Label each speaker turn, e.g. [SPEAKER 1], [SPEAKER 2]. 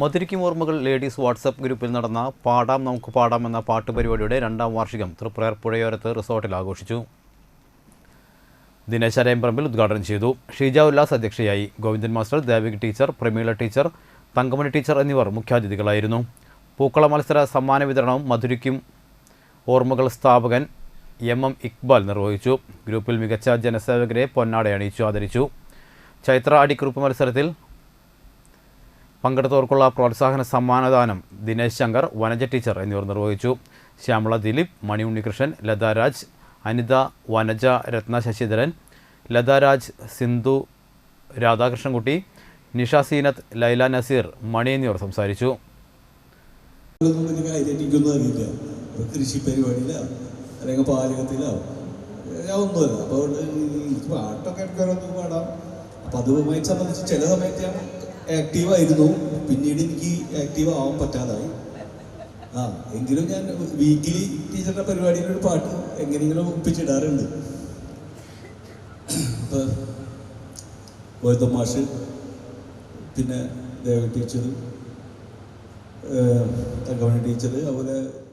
[SPEAKER 1] മധുരിക്കും ഓർമ്മകൾ ladies WhatsApp ഗ്രൂപ്പിൽ നടന്ന പാടാം നമുക്ക് പാടാം എന്ന പാട്ട് പരിപാടിയുടെ രണ്ടാം വാർഷികം തൃപ്രയർ പുഴയോരത്ത് റിസോർട്ടിൽ ആഘോഷിച്ചു. ദിനേശ് അരയംപറമ്പിൽ ഉദ്ഘാടനം ചെയ്തു. ഷീജ ഉല്ലാസ് അധ്യക്ഷയായി. Govindan master Devik teacher Prameela teacher Thankamani teacher എന്നിവർ മുഖ്യാതിഥികളായിരുന്നു. പൂക്കള മത്സര സമ്മാന വിതരണവും മധുരിക്കും ഓർമ്മകൾ സ്ഥാപകൻ എം എം ഇക്ബാൽ നിർവഹിച്ചു. ഗ്രൂപ്പിൽ മികച്ച ജനസേവകരെ പൊന്നാടയണിയിച്ചു ആദരിച്ചു. ചൈത്ര അടിക്കുറിപ്പ് മത്സരത്തിൽ പങ്കെടുത്തവർക്കുള്ള പ്രോത്സാഹന സമ്മാനദാനം ദിനേശ് ശങ്കർ വനജ ടീച്ചർ എന്നിവർ നിർവഹിച്ചു. ശ്യാമള ദിലീപ് മണി ഉണ്ണികൃഷ്ണൻ ലതാരാജ് അനിത വനജ രത്ന ശശിധരൻ ലതാരാജ് സിന്ധു രാധാകൃഷ്ണൻകുട്ടി നിഷ സീനത്ത് ലൈല നസീർ മണി എന്നിവർ സംസാരിച്ചു.
[SPEAKER 2] ഒന്നും എനിക്ക് ഐഡന്റിക്കൊന്നും അറിയില്ല ഒരു കൃഷി പരിപാടിയിലോ അല്ലെങ്കിൽ പാചകത്തിലോ ഒന്നുമല്ല. അപ്പോൾ അതുമായി സംബന്ധിച്ച് ചില സമയത്ത് ഞാൻ ആക്റ്റീവ് ആയിരുന്നു. പിന്നീട് എനിക്ക് ആക്റ്റീവ് ആവാൻ പറ്റാതായി. ആ എങ്കിലും ഞാൻ വീക്കിലി ടീച്ചറുടെ പരിപാടിയിൽ ഒരു പാട്ട് എങ്ങനെയെങ്കിലും ഒപ്പിച്ചിടാറുണ്ട്. ഇപ്പം ഗോവിന്ദ മാഷ് പിന്നെ ദേവ ടീച്ചർ തങ്കമണി ടീച്ചർ അതുപോലെ